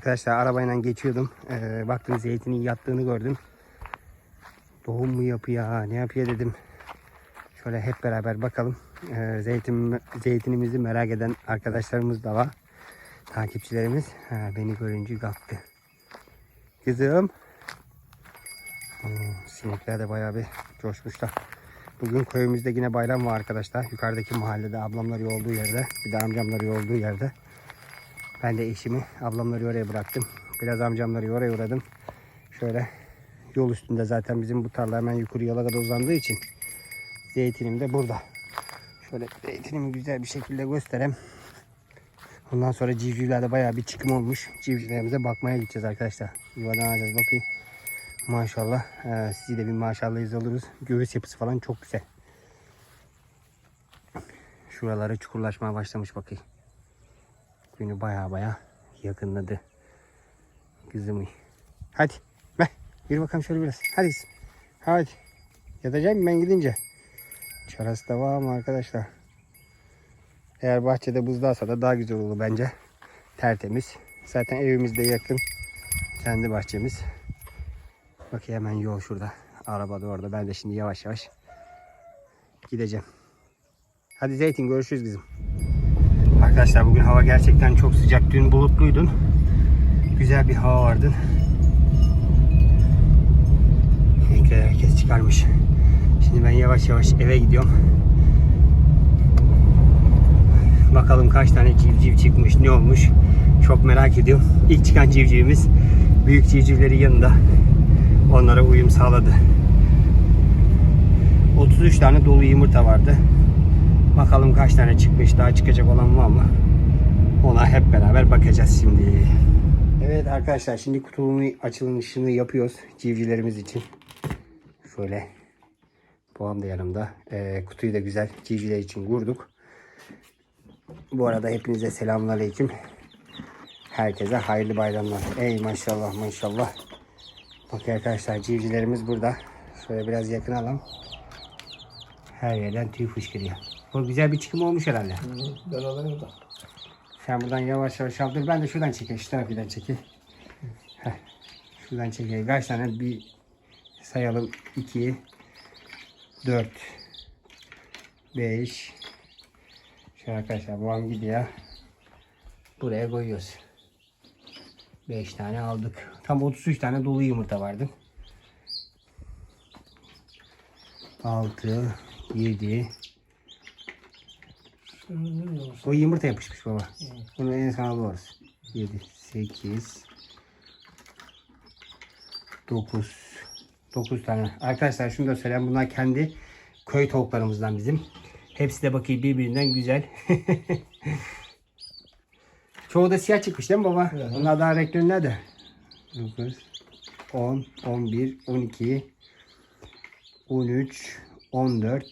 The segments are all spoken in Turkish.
Arkadaşlar arabayla geçiyordum. Ee, baktım zeytinin yattığını gördüm. Doğum mu yapıyor ha, ne yapıyor dedim. Şöyle hep beraber bakalım. Ee, zeytin, zeytinimizi merak eden arkadaşlarımız da var. Takipçilerimiz. Ha, beni görünce kalktı. Kızım. Oo, sinekler de bayağı bir coşmuşlar. Bugün köyümüzde yine bayram var arkadaşlar. Yukarıdaki mahallede ablamları olduğu yerde. Bir de amcamları olduğu yerde. Ben de eşimi ablamları oraya bıraktım. Biraz amcamları oraya uğradım. Şöyle yol üstünde zaten bizim bu tarla hemen yukarı yola kadar uzandığı için zeytinim de burada. Şöyle zeytinimi güzel bir şekilde göstereyim. Ondan sonra civcivlerde bayağı bir çıkım olmuş. Civcivlerimize bakmaya gideceğiz arkadaşlar. Yuvadan alacağız bakayım. Maşallah. Ee, sizi de bir maşallah alırız. Göğüs yapısı falan çok güzel. Şuraları çukurlaşmaya başlamış bakayım. Günü baya baya yakınladı. Kızımı. Hadi. Be. Yürü bakalım şöyle biraz. Hadi. Hadi. Yatacağım ben gidince. Çarası da var mı arkadaşlar? Eğer bahçede buzlarsa da daha güzel olur bence. Tertemiz. Zaten evimiz de yakın. Kendi bahçemiz. Bakayım hemen yol şurada. Araba da orada. Ben de şimdi yavaş yavaş gideceğim. Hadi Zeytin görüşürüz kızım. Arkadaşlar bugün hava gerçekten çok sıcak. Dün bulutluydun. Güzel bir hava vardı. Renkleri herkes çıkarmış. Şimdi ben yavaş yavaş eve gidiyorum. Bakalım kaç tane civciv çıkmış, ne olmuş. Çok merak ediyorum. İlk çıkan civcivimiz büyük civcivleri yanında. Onlara uyum sağladı. 33 tane dolu yumurta vardı. Bakalım kaç tane çıkmış, daha çıkacak olan var mı? Ona hep beraber bakacağız şimdi. Evet arkadaşlar şimdi kutunun açılışını yapıyoruz civcivlerimiz için. Şöyle. Babam da yanımda. Ee, kutuyu da güzel civcivler için kurduk. Bu arada hepinize selamünaleyküm. Herkese hayırlı bayramlar. Ey maşallah maşallah. Bak arkadaşlar civcivlerimiz burada. Şöyle biraz yakın alalım. Her yerden tüy fışkırıyor. Bu güzel bir çıkım olmuş herhalde. Ben alayım da. Sen buradan yavaş yavaş al. Dur ben de şuradan çekeyim. Şu tarafından çekeyim. Heh. Şuradan çekeyim. Kaç tane? Bir sayalım. 2 4 5 Şöyle arkadaşlar babam gidiyor. Buraya koyuyoruz. 5 tane aldık. Tam 33 tane dolu yumurta vardı. 6 7 o yumurta yapışmış baba. Bunu en sona alırız. 7, 8, 9, 9 tane. Arkadaşlar şunu da söyleyeyim. Bunlar kendi köy tavuklarımızdan bizim. Hepsi de bakayım birbirinden güzel. Çoğu da siyah çıkmış değil mi baba? Evet. Onlar daha renkli nerede? 9, 10, 11, 12, 13, 14,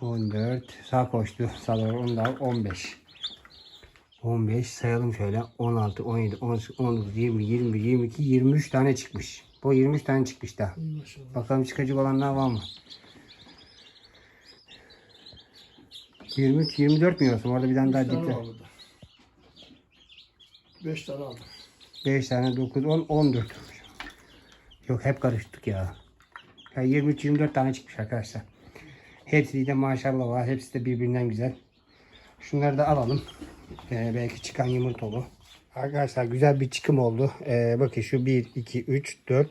14 sağ koştu. Sağlar onlar 15. 15 sayalım şöyle 16 17 18 19 20 21 22 23 tane çıkmış. Bu 23 tane çıkmış da. Maşallah. Bakalım çıkacak olanlar var mı? 23 24 mi yiyorsun? Orada bir tane daha dikkat. var burada. Beş tane aldım. 5 tane 9 10 14. Yok hep karıştık ya. ya 23 24 tane çıkmış arkadaşlar. Hepsi de maşallah var. Hepsi de birbirinden güzel. Şunları da alalım. Ee, belki çıkan yumurta olur. Arkadaşlar güzel bir çıkım oldu. Ee, bakın şu 1, 2, 3, 4,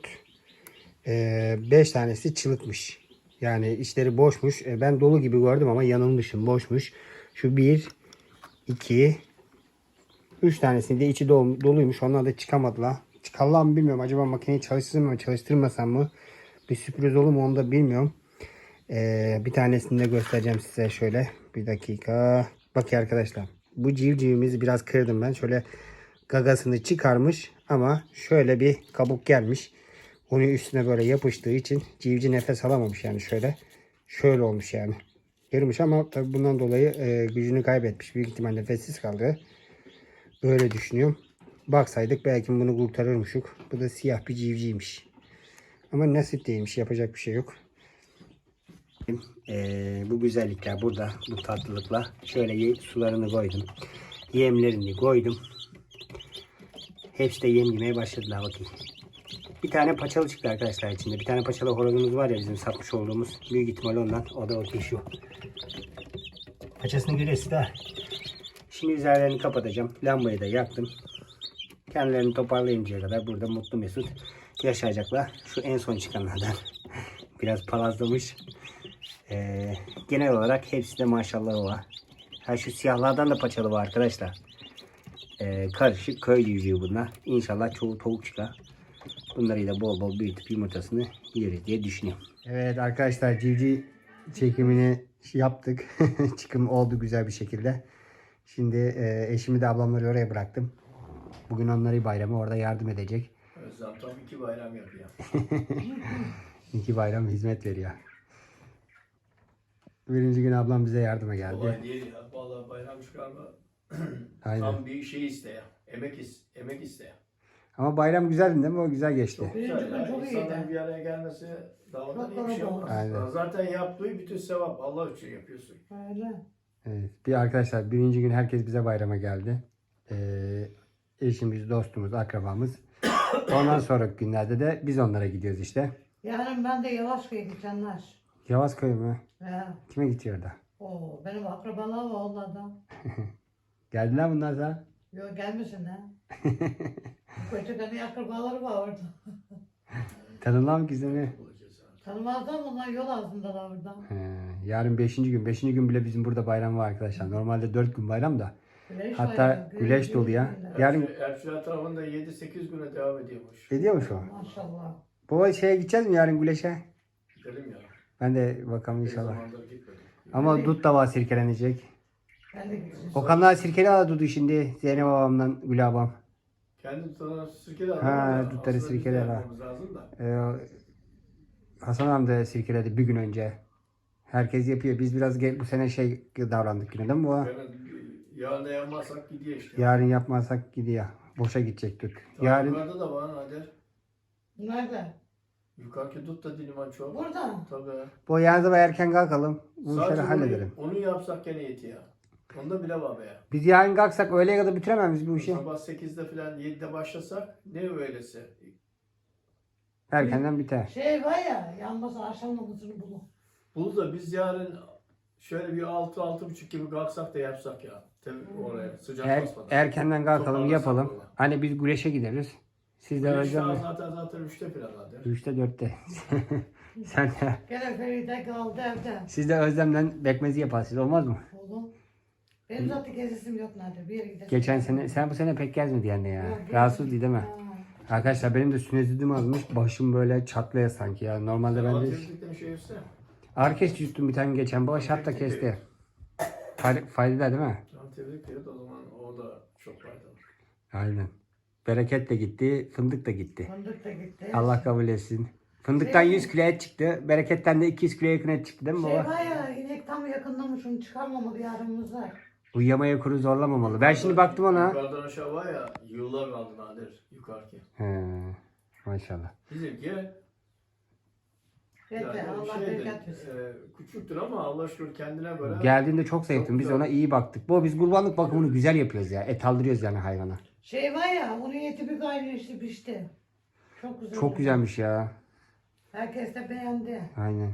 5 tanesi çılıkmış. Yani içleri boşmuş. Ee, ben dolu gibi gördüm ama yanılmışım. Boşmuş. Şu 1, 2, 3 tanesinin de içi dolu, doluymuş. Onlar da çıkamadılar. Çıkarlar mı bilmiyorum. Acaba makineyi çalıştırsam mı çalıştırmasam mı? Bir sürpriz olur mu onu da bilmiyorum. Ee, bir tanesini de göstereceğim size şöyle. Bir dakika. Bakın arkadaşlar. Bu civcivimizi biraz kırdım ben. Şöyle gagasını çıkarmış ama şöyle bir kabuk gelmiş. Onun üstüne böyle yapıştığı için civciv nefes alamamış yani şöyle. Şöyle olmuş yani. Yarımış ama tabii bundan dolayı e, gücünü kaybetmiş. Büyük ihtimalle nefessiz kaldı. Öyle düşünüyorum. Baksaydık belki bunu kurtarırmışık. Bu da siyah bir civcivmiş. Ama nasip değilmiş. Yapacak bir şey yok. Ee, bu güzellikler burada. Bu tatlılıkla. Şöyle sularını koydum. Yemlerini koydum. Hepsi de yem yemeye başladılar bakayım. Bir tane paçalı çıktı arkadaşlar içinde. Bir tane paçalı horozumuz var ya bizim satmış olduğumuz. Büyük ihtimal ondan. O da okey şu. Paçasını görüyorsun da. Şimdi üzerlerini kapatacağım. Lambayı da yaktım. Kendilerini toparlayıncaya kadar burada mutlu mesut yaşayacaklar. Şu en son çıkanlardan. Biraz palazlamış. Ee, genel olarak hepsi de maşallah var. Ha şu siyahlardan da paçalı var arkadaşlar. Ee, karışık köy civcivi bunlar. İnşallah çoğu tavuk çıkar. Bunları da bol bol büyütüp yumurtasını yeriz diye düşünüyorum. Evet arkadaşlar civciv çekimini yaptık. Çıkım oldu güzel bir şekilde. Şimdi e, eşimi de ablamları oraya bıraktım. Bugün onları bayramı orada yardım edecek. Özlem tam iki bayram yapıyor. İki bayram hizmet veriyor. Birinci gün ablam bize yardıma geldi. Kolay değil ya. Vallahi bayram çıkarma Aynen. tam bir şey isteyen. Emek, is, emek isteyen. Ama bayram güzeldi değil mi? O güzel geçti. Çok Birinci güzel gün çok İnsanların iyiydi. bir araya gelmesi Çok iyi bir şey olmaz. Aynen. Zaten yaptığı bütün sevap Allah için yapıyorsun. Öyle. Evet. Bir arkadaşlar birinci gün herkes bize bayrama geldi. Ee, eşimiz, dostumuz, akrabamız. Ondan sonraki günlerde de biz onlara gidiyoruz işte. Yarın ben de Yavaşköy'e gideceğimler. Yavazköy mü? He. Kime gidiyor da? Oo, benim akrabalar var onlardan. Geldiler bunlar sana. Yok gelmesin ha. Kocakan'ın akrabaları var orada. Tanırlar mı ki seni? Bulacağız yani. Tanımazlar mı onlar yol ağzındalar orada. He, yarın beşinci gün. Beşinci gün bile bizim burada bayram var arkadaşlar. Normalde dört gün bayram da. Güneş Hatta var ya, güneş dolu ya. güneş Yarın- Erçel- tarafında 7-8 güne devam ediyormuş. Ediyormuş o. Maşallah. Bu şeye gideceğiz mi yarın güleşe? Gidelim ya. Ben de bakalım inşallah. Ama dut da var sirkelenecek. Ben de gideceğim. Okanlar sirkeli aldı dudu şimdi. Zeynep babamdan Gül abam. Kendi tutana sirkeli alalım. Ha, dutları sirkeli al. Ee, Hasan amca da sirkeledi bir gün önce. Herkes yapıyor. Biz biraz ge- bu sene şey davrandık yine değil mi bu? Yarın yapmazsak gidiyor işte. Yarın yapmazsak gidiyor. Boşa gidecek dut. Yarın Yukarıda da var hadi. Nerede? Yukarıki dut da diliman çok. Burada. Tabii. bu yarın sabah erken kalkalım. Bu işleri Sadece halledelim. Onu, onu yapsak gene yetiyor. Onda bile var be ya. Biz yarın kalksak öğleye kadar bitiremeyiz bu işi. Sabah 8'de falan 7'de başlasak ne öylesi. Erkenden biter. Şey var ya yanmasa akşam namazını bulun. Bunu da biz yarın şöyle bir 6-6.30 gibi kalksak da yapsak ya. Tabii oraya sıcak Er, basmadan. erkenden kalkalım Toparlasak yapalım. Hani biz güreşe gideriz. Siz de Güneş Özlem'le daha zaten zaten 3'te falan hadi. 3'te 4'te. Sen de, Gene Feride kaldı evde. siz de Özlem'le bekmezi yaparsınız olmaz mı? Oğlum. Benim zaten gezesim yok nerede. Bir yere gidesim. Geçen sene sen bu sene pek gezmedi yani ya. Yok, Rahatsız değil değil mi? Ha. Arkadaşlar benim de sinüzitim azmış. Başım böyle çatlıyor sanki ya. Normalde ben de Anteplikten şey üstü. ağrı kesici yuttum bir tane geçen. Baş hatta kesti. Fay- Faydalı değil mi? Anteplik diyordu o zaman o da çok faydalı. Aynen. Bereket de gitti, fındık da gitti. Fındık da gitti. Allah kabul etsin. Fındıktan 100 kilo et çıktı. Bereketten de 200 kilo yakın et çıktı değil mi Şey baba? var ya inek tam yakındamış onu çıkarmamalı yarımızda. Uyuyamaya kuru zorlamamalı. Ben şimdi baktım ona. Yukarıdan aşağı var ya yıllar kaldı nadir yukarıki. He, maşallah. Bizimki Yeter yani Allah şeydir, bereket versin. e, küçüktür ama Allah şükür kendine göre Geldiğinde çok zayıftım. Biz ona iyi baktık. Bu biz kurbanlık bakımını güzel yapıyoruz ya. Et aldırıyoruz yani hayvana. Şey var ya onun eti bir gayrı işte pişti. Çok güzel. Çok güzelmiş ya. Herkes de beğendi. Aynen.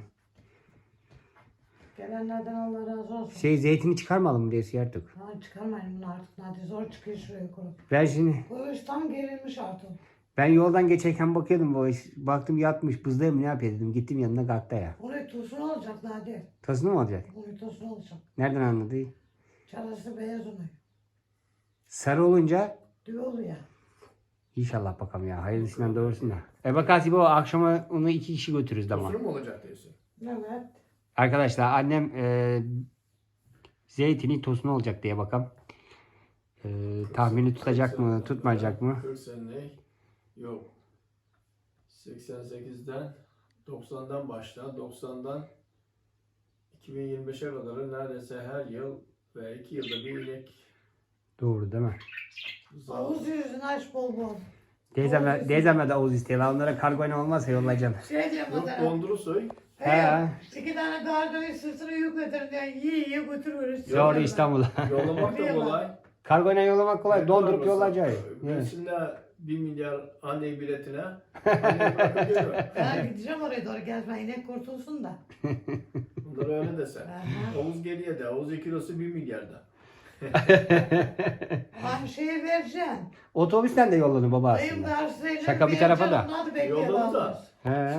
Gelenlerden Allah razı olsun. Şey zeytini çıkarmayalım mı diye sıyardık. Ha, çıkarmayın bunu artık. Hadi zor çıkıyor şuraya koyup. Ben şimdi Bu iş tam gerilmiş artık. ben yoldan geçerken bakıyordum bu iş. Baktım yatmış bızdayım ne yapıyor dedim. Gittim yanına kalktı ya. Bunu tosun olacak Nadir. Tasını mı olacak? Bunu tosun olacak. Nereden anladı? Çalısı beyaz onu. Sarı olunca Diyor ya. inşallah bakalım ya. Hayırlısından doğursun da. E bak o akşama onu iki kişi götürürüz ama. Kusuru mu olacak diyorsun? Evet. Arkadaşlar annem e, zeytini tosunu olacak diye bakalım. E, tahmini tutacak mı tutmayacak mı? 40 senelik yok. 88'den 90'dan başla. 90'dan 2025'e kadar neredeyse her yıl ve 2 yılda bir inek Doğru değil mi? Zam. Havuz yüzünü aç bol bol. Teyzemler, teyzemler de Oğuz istiyorlar. Onlara kargoyla olmazsa yollayacağım. Şey diyor Yok donduru soy. He. İki tane kargoyu sırtına yük götürün diye yiye yiye götürüyoruz. Doğru İstanbul'a. Yollamak da kolay. Kargoyla yollamak kolay. Dondurup yollayacağız. Evet. Birisinde 1 milyar anne biletine anneyi bırakıp geliyor. Ben gideceğim oraya doğru gezme inek kurtulsun da. Bunlar öyle desen. Aha. Havuz geliyor da havuzun kilosu 1 milyarda. Aynı şeyi vereceğim. Otobüsten de yolladı baba Dayım aslında. Şaka bir tarafa da. Onlar da bekliyor. He.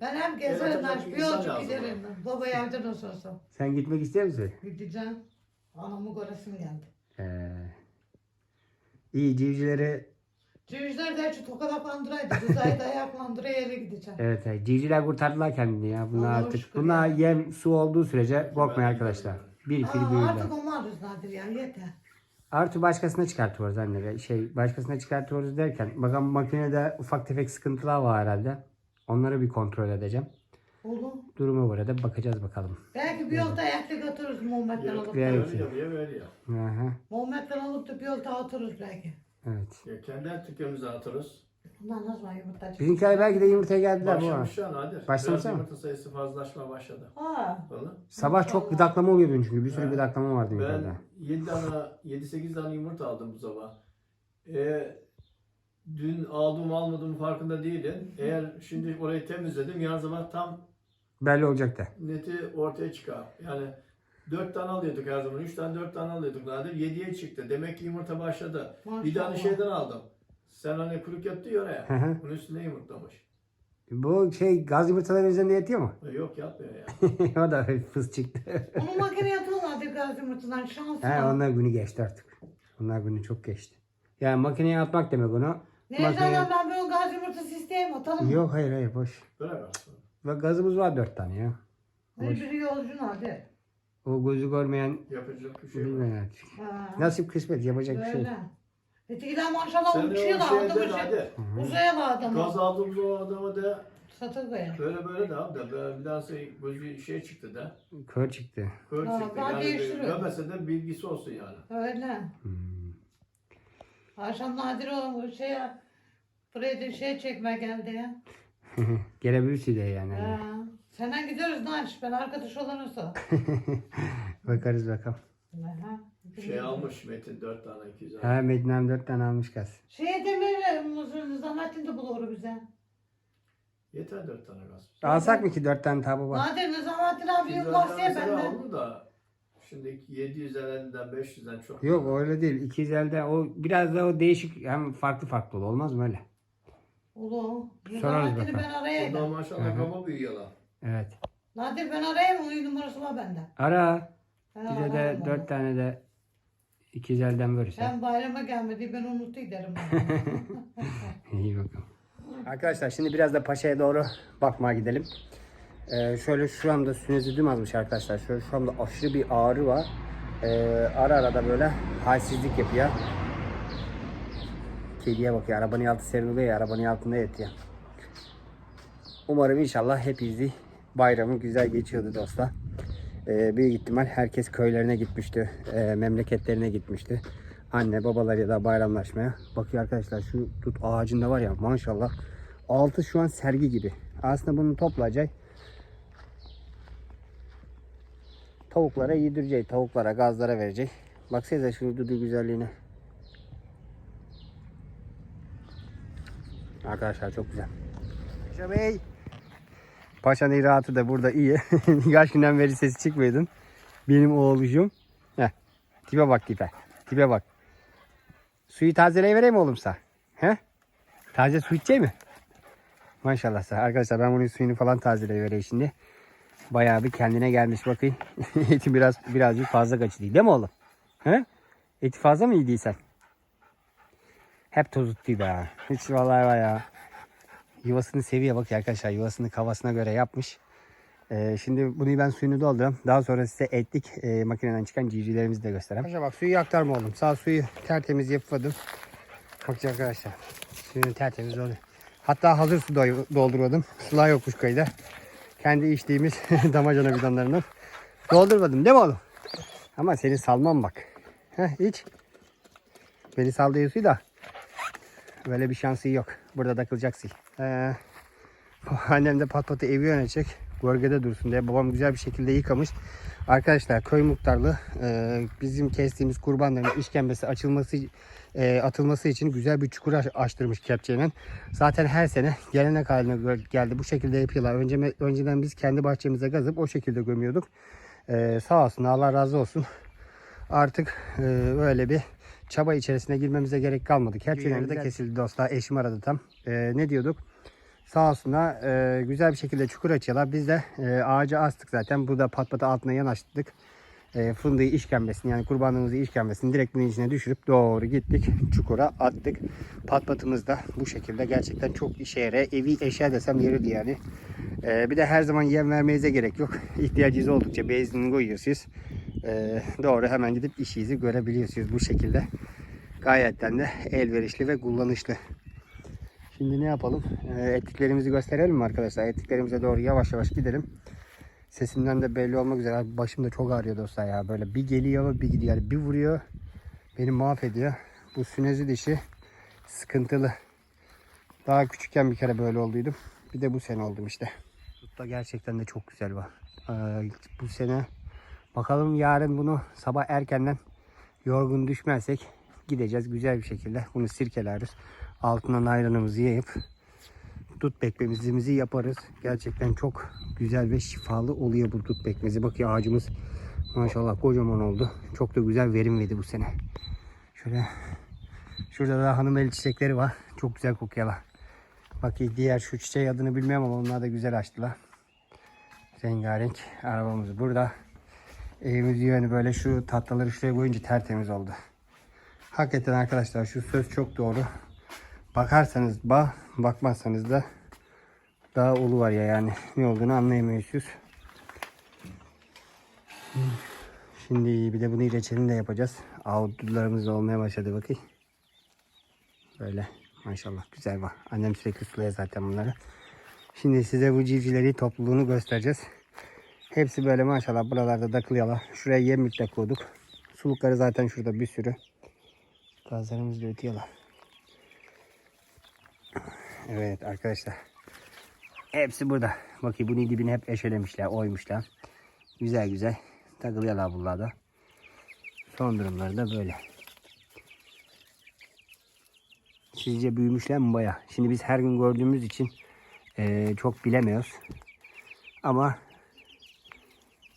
Ben hem gezerim, evet, hem bir insan yolcu lazım. giderim. Baba evde nasıl olsa. Sen gitmek ister misin? Gideceğim. Anamı göresim geldi. He. İyi civcivleri Cüvizler de şu tokada pandıraydı. Rıza'yı da ayaklandıraya eve gideceğim. evet, evet civcivler kurtardılar kendini ya. Bunlar Allah'a artık şükür bunlar yem su olduğu sürece korkmayın arkadaşlar. Bir ikili Aa, artık olmaz Nadir ya yeter. Artı başkasına çıkartıyoruz anne. Şey başkasına çıkartıyoruz derken bakalım makinede ufak tefek sıkıntılar var herhalde. Onları bir kontrol edeceğim. Oğlum. Duruma göre de bakacağız bakalım. Belki bir yolda ayakta götürürüz Muhammed'den Yok, alıp. Belki. Veriyor, veriyor, veriyor. Aha, Muhammed'den alıp da bir yolda otururuz belki. evet. Ya kendi tükümüzü atırız. Bunlar nasıl var yumurtacı? Bizimkiler belki de yumurtaya geldiler bu arada. Başlamış şu an Nadir. Başlamış Biraz ama. yumurta sayısı fazlaşmaya başladı. Ha. Vallahi. Sabah çok gıdaklama oluyordu çünkü bir sürü Evet. gıdaklama vardı yukarıda. Ben 7 tane, 7-8 tane yumurta aldım bu sabah. Ee, dün aldım almadım farkında değilim. Eğer şimdi orayı temizledim yarın sabah tam Belli olacak da. neti ortaya çıkar. Yani 4 tane alıyorduk her zaman. 3 tane 4 tane alıyorduk nadir. 7'ye çıktı. Demek ki yumurta başladı. Bir tane Maşallah. şeyden aldım. Sen hani kuruk yaptı ya oraya. Hı hı. Bunun üstüne yumurtlamış. Bu şey gaz yumurtaları üzerinde yatıyor mu? E, Yok yapmıyor ya. o da fıs çıktı. Onu makineye atıyorlar bir gaz yumurtadan şansına. He, onlar günü geçti artık. Onlar günü çok geçti. Yani makineye atmak demek onu. Neyse makineye- ben böyle gaz yumurtası isteyeyim atalım mı? Yok hayır hayır boş. Bırak. Ve gazımız var dört tane ya. Hayır, biri yolcu hadi. O gözü görmeyen Yapacak bir şey yok. bilmeyen artık. Ha. Nasip kısmet yapacak bir şey. yok. Böyle. Ötekiler maşallah Sen de o uçuyorlar. şeyde Aldı başı. hadi. Uzaya adamı. Gaz aldığımız o adama da Satır koyar. böyle böyle de abi de böyle bir daha şey, böyle bir şey çıktı da. Kör çıktı. Kör Ha, çıktı. daha Yani değiştiriyor. görmese de bilgisi olsun yani. Öyle. Hmm. Akşam Nadir o şey buraya da şey çekme geldi ya. Gelebilirsin de yani. Ha. Senden gidiyoruz Naş. Ben arkadaş olursa. Bakarız bakalım. Aha. Şey almış Metin 4 tane 200 almış. Ha Medinem dört tane almış gaz. Şey demir zahmetin de bulur bize. Yeter 4 tane gaz. Alsak mı ki dört tane tabu var? Nadir Nizamettin abi yok 200 bahseye mesela benden. aldı da şimdi 750'den 500'den çok. Yok öyle değil. 250'de o biraz da o değişik hem farklı farklı olur. Olmaz mı öyle? Ulu. Sorarız Nizamettin'i ben bakalım. arayayım. Ondan Hı maşallah kafa büyüyorlar. Evet. Nadir ben arayayım onun numarası var bende. Ara. Ben Bize de ararım dört tane de 250'den verirsen. Sen bayrama gelmedi ben unuttu giderim. İyi bakalım. Arkadaşlar şimdi biraz da Paşa'ya doğru bakmaya gidelim. Ee, şöyle şu anda sinüzidüm azmış arkadaşlar. Şöyle şu anda aşırı bir ağrı var. Ee, ara ara da böyle halsizlik yapıyor. Kediye bakıyor. Arabanın altı seriliyor ya. Arabanın altında yatıyor. Umarım inşallah hepinizi bayramı güzel geçiyordu dostlar. Ee, büyük ihtimal herkes köylerine gitmişti. e, memleketlerine gitmişti. Anne babalarıyla bayramlaşmaya. Bakıyor arkadaşlar şu tut ağacında var ya maşallah. Altı şu an sergi gibi. Aslında bunu toplayacak. Tavuklara yedirecek. Tavuklara gazlara verecek. Baksanıza şu dudu güzelliğine. Arkadaşlar çok güzel. Paşa Bey. Paşa'nın rahatı da burada iyi. Kaç günden beri sesi çıkmıyordun. Benim oğlucum. Heh. Tipe bak tipe. Tipe bak. Suyu tazeleye vereyim mi oğlumsa? He? Taze su içecek mi? Maşallah sen. Arkadaşlar ben bunun suyunu falan tazeleye vereyim şimdi. Bayağı bir kendine gelmiş bakayım. Eti biraz birazcık fazla kaçırdı değil mi oğlum? He? Eti fazla mı yediysen? Hep tozuttuydu ha. Hiç vallahi bayağı. Yuvasını seviyor bak arkadaşlar. Yuvasını kafasına göre yapmış. Ee, şimdi bunu ben suyunu dolduruyorum. Daha sonra size etlik e, makineden çıkan civcivlerimizi de göstereyim. Arkadaşlar bak suyu aktarma oğlum. Sağ suyu tertemiz yapmadım. Bakın arkadaşlar. Suyunu tertemiz oluyor. Hatta hazır su doldurmadım. Sular yokmuş köyde. Kendi içtiğimiz damacana bidonlarından doldurmadım değil mi oğlum? Ama seni salmam bak. Heh, iç. Beni sal diyorsun da böyle bir şansı yok. Burada takılacaksın. Ee, annem de pat patı evi yönetecek. Gölgede dursun diye babam güzel bir şekilde yıkamış. Arkadaşlar köy muhtarlığı e, bizim kestiğimiz kurbanların işkembesi açılması e, atılması için güzel bir çukur aç- açtırmış kepçeyle. Zaten her sene gelenek haline geldi. Bu şekilde yapıyorlar. Önce, önceden biz kendi bahçemize gazıp o şekilde gömüyorduk. E, sağ olsun Allah razı olsun. Artık e, öyle bir çaba içerisine girmemize gerek kalmadı. Kepçeleri de kesildi dostlar. Eşim aradı tam. E, ne diyorduk? Sağ olsunlar e, güzel bir şekilde çukur açıyorlar. Biz de e, ağacı astık zaten. Burada pat pata altına yanaştık. E, fındığı işkembesini yani kurbanlığımızı işkembesini direkt bunun içine düşürüp doğru gittik. Çukura attık. Pat patımız da bu şekilde gerçekten çok işe yarar. Evi eşya desem yeridir yani. E, bir de her zaman yem vermenize gerek yok. İhtiyacınız oldukça benzinini koyuyorsunuz. E, doğru hemen gidip işinizi görebiliyorsunuz bu şekilde. Gayetten de elverişli ve kullanışlı. Şimdi ne yapalım? Ee, ettiklerimizi gösterelim mi arkadaşlar? Ettiklerimize doğru yavaş yavaş gidelim. Sesimden de belli olmak üzere. Abi Başım da çok ağrıyor dostlar ya. Böyle bir geliyor bir gidiyor. Yani bir vuruyor. Beni mahvediyor. Bu sünezi dişi sıkıntılı. Daha küçükken bir kere böyle olduydum. Bir de bu sene oldum işte. Tut da gerçekten de çok güzel var. Ee, bu sene bakalım yarın bunu sabah erkenden yorgun düşmezsek gideceğiz güzel bir şekilde. Bunu sirkeleriz. Altından ayranımızı yiyip dut pekmezimizi yaparız. Gerçekten çok güzel ve şifalı oluyor bu dut pekmezi. Bak ya ağacımız maşallah kocaman oldu. Çok da güzel verim verdi bu sene. Şöyle şurada da hanım el çiçekleri var. Çok güzel kokuyorlar. Bak diğer şu çiçeği adını bilmiyorum ama onlar da güzel açtılar. Rengarenk arabamız burada. Evimiz yönü böyle şu tatlıları şuraya koyunca tertemiz oldu. Hakikaten arkadaşlar şu söz çok doğru. Bakarsanız bağ, bakmazsanız da daha olu var ya yani ne olduğunu anlayamıyorsunuz. Şimdi bir de bunu reçelini de yapacağız. Da olmaya başladı bakayım. Böyle maşallah güzel var. Annem sürekli suluyor zaten bunları. Şimdi size bu civcivleri topluluğunu göstereceğiz. Hepsi böyle maşallah buralarda takılıyorlar. Şuraya yemlik de koyduk. Sulukları zaten şurada bir sürü. Gazlarımız da ötüyorlar. Evet arkadaşlar. Hepsi burada. Bakın bunun dibini hep eşelemişler, oymuşlar. Güzel güzel takılıyorlar bunlarda. Son durumları da böyle. Sizce büyümüşler mi baya? Şimdi biz her gün gördüğümüz için eee, çok bilemiyoruz. Ama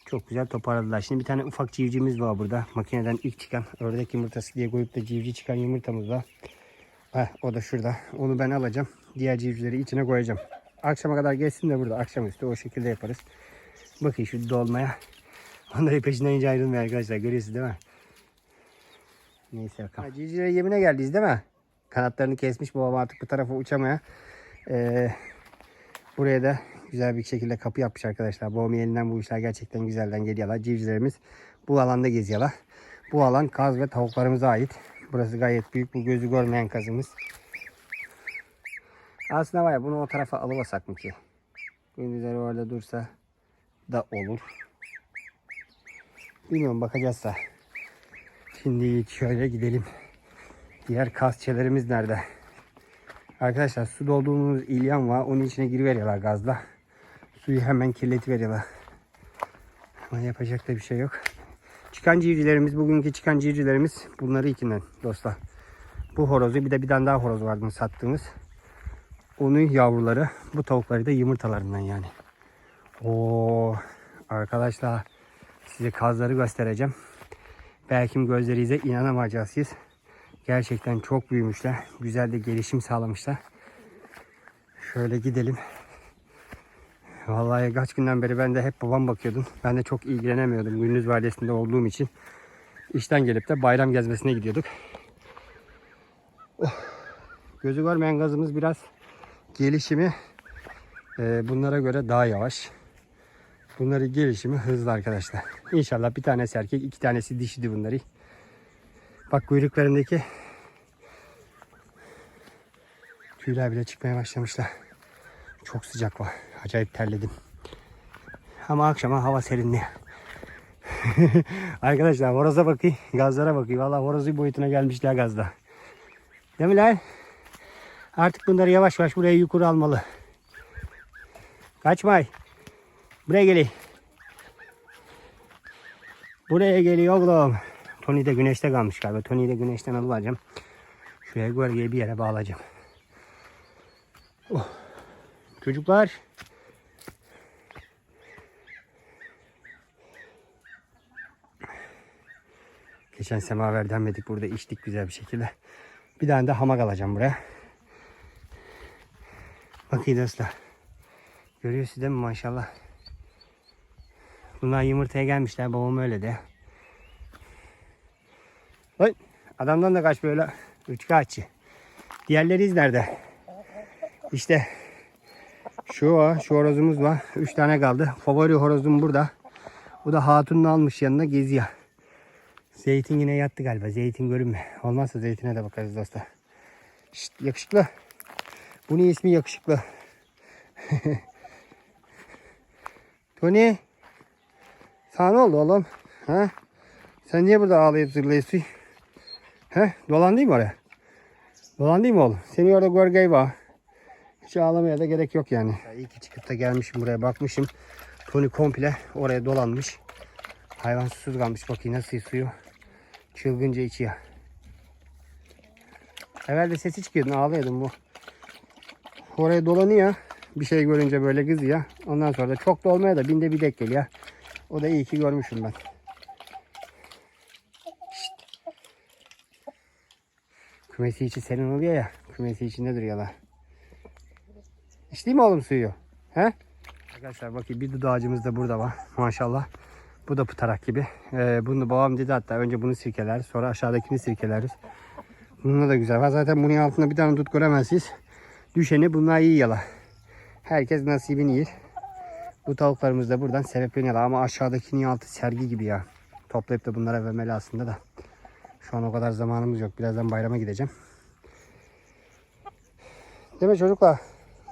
çok güzel toparladılar. Şimdi bir tane ufak civcivimiz var burada. Makineden ilk çıkan ördek yumurtası diye koyup da civciv çıkan yumurtamız var. Heh, o da şurada. Onu ben alacağım. Diğer civcivleri içine koyacağım. Akşama kadar geçsin de burada akşamüstü o şekilde yaparız. Bakın şu dolmaya. Onları peşinden hiç ayrılmıyor arkadaşlar. Görüyorsunuz değil mi? Neyse bakalım. Civcivlere yemine geldiyiz değil mi? Kanatlarını kesmiş babam artık bu tarafa uçamaya. Ee, buraya da güzel bir şekilde kapı yapmış arkadaşlar. Babamın elinden bu işler gerçekten güzelden geliyorlar. Civcivlerimiz bu alanda geziyorlar. Bu alan kaz ve tavuklarımıza ait. Burası gayet büyük. Bu gözü görmeyen kazımız. Aslında var ya bunu o tarafa alıvasak mı ki? Gündüzleri orada dursa da olur. Bilmiyorum bakacağız da. Şimdi şöyle gidelim. Diğer kasçelerimiz nerede? Arkadaşlar su doldurduğumuz ilyan var. Onun içine giriveriyorlar gazla. Suyu hemen kirletiveriyorlar. Ama yapacak da bir şey yok. Çıkan civcivlerimiz, bugünkü çıkan civcivlerimiz bunları ikinden dostlar. Bu horozu bir de bir tane daha horoz vardı sattığımız. Onun yavruları, bu tavukları da yumurtalarından yani. Oo arkadaşlar size kazları göstereceğim. Belki gözlerinize inanamayacaksınız. Gerçekten çok büyümüşler. Güzel de gelişim sağlamışlar. Şöyle gidelim. Vallahi kaç günden beri ben de hep babam bakıyordum. Ben de çok ilgilenemiyordum gündüz vardiyasında olduğum için. İşten gelip de bayram gezmesine gidiyorduk. Oh. Gözü görmeyen gazımız biraz gelişimi e, bunlara göre daha yavaş. Bunların gelişimi hızlı arkadaşlar. İnşallah bir tanesi erkek, iki tanesi dişiydi bunları. Bak kuyruklarındaki tüyler bile çıkmaya başlamışlar. Çok sıcak var. Acayip terledim. Ama akşama hava serinliyor. Arkadaşlar horoza bakayım. Gazlara bakayım. Valla horozun boyutuna gelmişler gazda. Değil mi lan? Artık bunları yavaş yavaş buraya yukarı almalı. Kaçmay. Buraya gelin. Buraya geliyor oğlum. Tony de güneşte kalmış galiba. Tony'yi de güneşten alıvereceğim. Şuraya gölgeye bir yere bağlayacağım. Oh. Çocuklar. Geçen semaver demledik burada içtik güzel bir şekilde. Bir tane de hamak alacağım buraya. Bakın dostlar. Görüyorsunuz değil mi maşallah. Bunlar yumurtaya gelmişler. Babam öyle de. Oy, adamdan da kaç böyle. Üç kaççı. Diğerleri nerede? İşte şu o, şu horozumuz var. Üç tane kaldı. Favori horozum burada. Bu da hatununu almış yanına geziyor. Zeytin yine yattı galiba. Zeytin görünme. Olmazsa zeytine de bakarız dostlar. Şşt, yakışıklı. Bunun ismi yakışıklı. Tony. Sana ne oldu oğlum? Ha? Sen niye burada ağlayıp zırlıyorsun? He? Dolan değil mi oraya? Dolan değil mi oğlum? Seni orada gölgeyi var. Hiç ağlamaya da gerek yok yani. İyi ki çıkıp da gelmişim buraya bakmışım. Tony komple oraya dolanmış. Hayvan susuz kalmış. Bakayım nasıl suyu. Çılgınca içiyor. Evvel sesi çıkıyordu. Ağlıyordum bu. Oraya dolanıyor. Bir şey görünce böyle kızıyor. Ondan sonra da çok da olmaya da binde bir dek geliyor. O da iyi ki görmüşüm ben. Şşt. Kümesi içi serin oluyor ya. Kümesi içinde duruyorlar. İçti mi oğlum suyu? He? Arkadaşlar bakın bir dudu ağacımız da burada var. Maşallah. Bu da pıtarak gibi. Ee, bunu babam dedi hatta önce bunu sirkeler sonra aşağıdakini sirkeleriz. Bununla da güzel var. Zaten bunun altında bir tane dut göremezsiniz. Düşeni bunlar iyi yala. Herkes nasibini yer. Bu tavuklarımız da buradan sebepleniyorlar ama aşağıdakinin altı sergi gibi ya. Toplayıp da bunlara vermeli aslında da. Şu an o kadar zamanımız yok. Birazdan bayrama gideceğim. Değil mi çocuklar?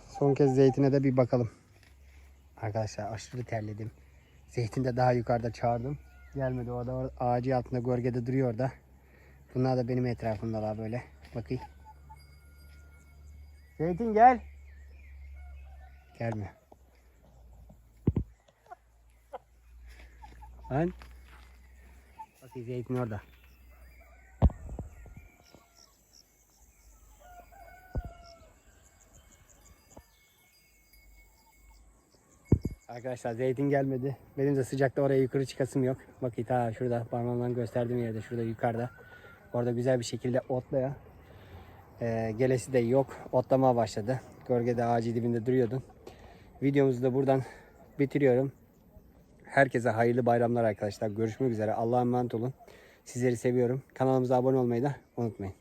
Son kez zeytine de bir bakalım. Arkadaşlar aşırı terledim. Zeytin de daha yukarıda çağırdım. Gelmedi o da ağacı altında gölgede duruyor da. Bunlar da benim etrafımdalar böyle. Bakayım. Zeytin gel. Gelme. Lan. Bakayım zeytin orada. Arkadaşlar zeytin gelmedi. Benim de sıcakta oraya yukarı çıkasım yok. Bakın ta şurada parmağımdan gösterdiğim yerde şurada yukarıda. Orada güzel bir şekilde otlaya. Ee, gelesi de yok. Otlama başladı. Gölgede ağacı dibinde duruyordum. Videomuzu da buradan bitiriyorum. Herkese hayırlı bayramlar arkadaşlar. Görüşmek üzere. Allah'a emanet olun. Sizleri seviyorum. Kanalımıza abone olmayı da unutmayın.